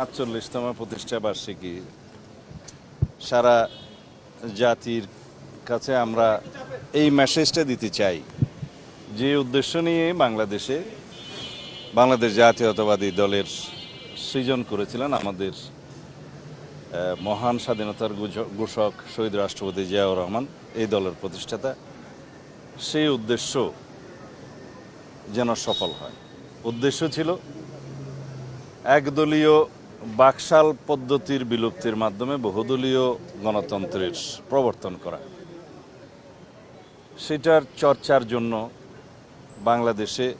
সাতচল্লিশতম প্রতিষ্ঠা বার্ষিকী। সারা জাতির কাছে আমরা এই মেসেজটা দিতে চাই। যে উদ্দেশ্য নিয়ে বাংলাদেশে বাংলাদেশ জাতীয়তাবাদী দলের সৃজন করেছিলেন আমাদের মহান স্বাধীনতার ঘোষক শহীদ রাষ্ট্রপতি জিয়াউর রহমান, এই দলের প্রতিষ্ঠাতা। সেই উদ্দেশ্য যেন সফল হয়। উদ্দেশ্য ছিল একদলীয় বাকশাল পদ্ধতির বিলুপ্তির মাধ্যমে বহুদলীয় গণতন্ত্রের প্রবর্তন করা। সেটার চর্চার জন্য বাংলাদেশে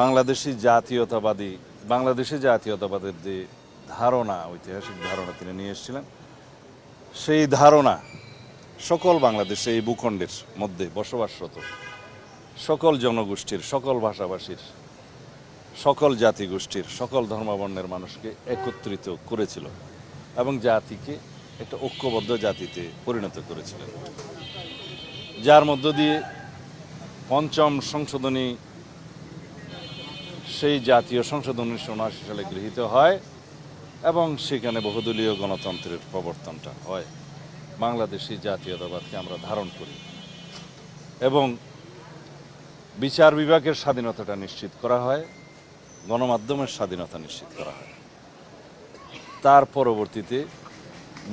বাংলাদেশি জাতীয়তাবাদী, বাংলাদেশি জাতীয়তাবাদের যে ধারণা, ঐতিহাসিক ধারণা তিনি নিয়ে এসেছিলেন, সেই ধারণা সকল বাংলাদেশে এই ভূখণ্ডের মধ্যে বসবাসরত সকল জনগোষ্ঠীর, সকল ভাষাভাষীর সকল জাতিগোষ্ঠীর, সকল ধর্মাবর্ণের মানুষকে একত্রিত করেছিল এবং জাতিকে একটা ঐক্যবদ্ধ জাতিতে পরিণত করেছিলেন যার মধ্য দিয়ে পঞ্চম সংশোধনী সেই জাতীয় সংশোধনী উনিশশো উনআশি সালে গৃহীত হয় এবং সেখানে বহুদলীয় গণতন্ত্রের প্রবর্তনটা হয়। বাংলাদেশি জাতীয়তাবাদকে আমরা ধারণ করি এবং বিচার বিভাগের স্বাধীনতাটা নিশ্চিত করা হয়। গণমাধ্যমের স্বাধীনতা নিশ্চিত করা হয়। তার পরবর্তীতে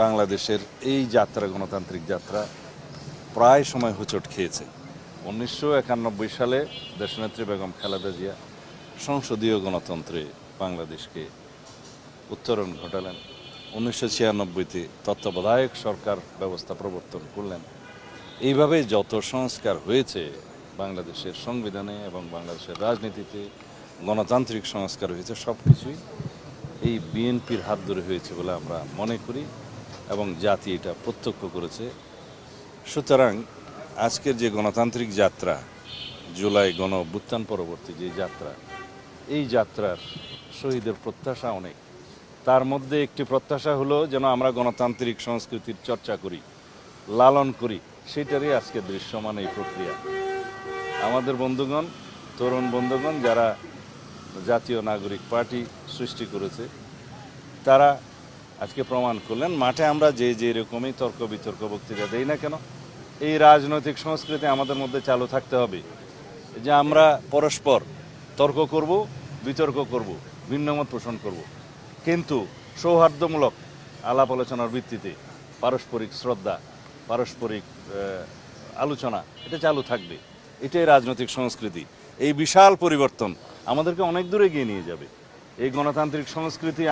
বাংলাদেশের এই যাত্রা, গণতান্ত্রিক যাত্রা প্রায় সময় হোঁচট খেয়েছে। উনিশশো একানব্বই সালে দেশনেত্রী বেগম খালেদা জিয়া সংসদীয় গণতন্ত্রে বাংলাদেশকে উত্তরণ ঘটালেন। উনিশশো ছিয়ানব্বইতে তত্ত্বাবধায়ক সরকার ব্যবস্থা প্রবর্তন করলেন। এইভাবে যত সংস্কার হয়েছে বাংলাদেশের সংবিধানে এবং বাংলাদেশের রাজনীতিতে গণতান্ত্রিক সংস্কার হয়েছে সব কিছুই এই বিএনপির হাত ধরে হয়েছে বলে আমরা মনে করি এবং জাতি এটা প্রত্যক্ষ করেছে। সুতরাং আজকের যে গণতান্ত্রিক যাত্রা, জুলাই গণ অভ্যুত্থান পরবর্তী যে যাত্রা, এই যাত্রার শহীদের প্রত্যাশা অনেক। তার মধ্যে একটি প্রত্যাশা হলো যেন আমরা গণতান্ত্রিক সংস্কৃতির চর্চা করি, লালন করি, সেটারই আজকে দৃশ্যমান এই প্রক্রিয়া। আমাদের বন্ধুগণ, তরুণ বন্ধুগণ, যারা জাতীয় নাগরিক পার্টি সৃষ্টি করেছে। তারা আজকে প্রমাণ করলেন, মাঠে আমরা যে যে রকমই তর্ক বিতর্ক বক্তৃতা দেই না কেন, এই রাজনৈতিক সংস্কৃতি আমাদের মধ্যে চালু থাকতে হবে যে আমরা পরস্পর তর্ক করব, বিতর্ক করব, ভিন্নমত পোষণ করব। কিন্তু সৌহার্দ্যমূলক আলাপ আলোচনার ভিত্তিতে পারস্পরিক শ্রদ্ধা, পারস্পরিক আলোচনা, এটা চালু থাকবে। এটাই রাজনৈতিক সংস্কৃতি। এই বিশাল পরিবর্তন আমাদেরকে অনেক দূরে গিয়ে নিয়ে যাবে। এই গণতান্ত্রিক সংস্কৃতি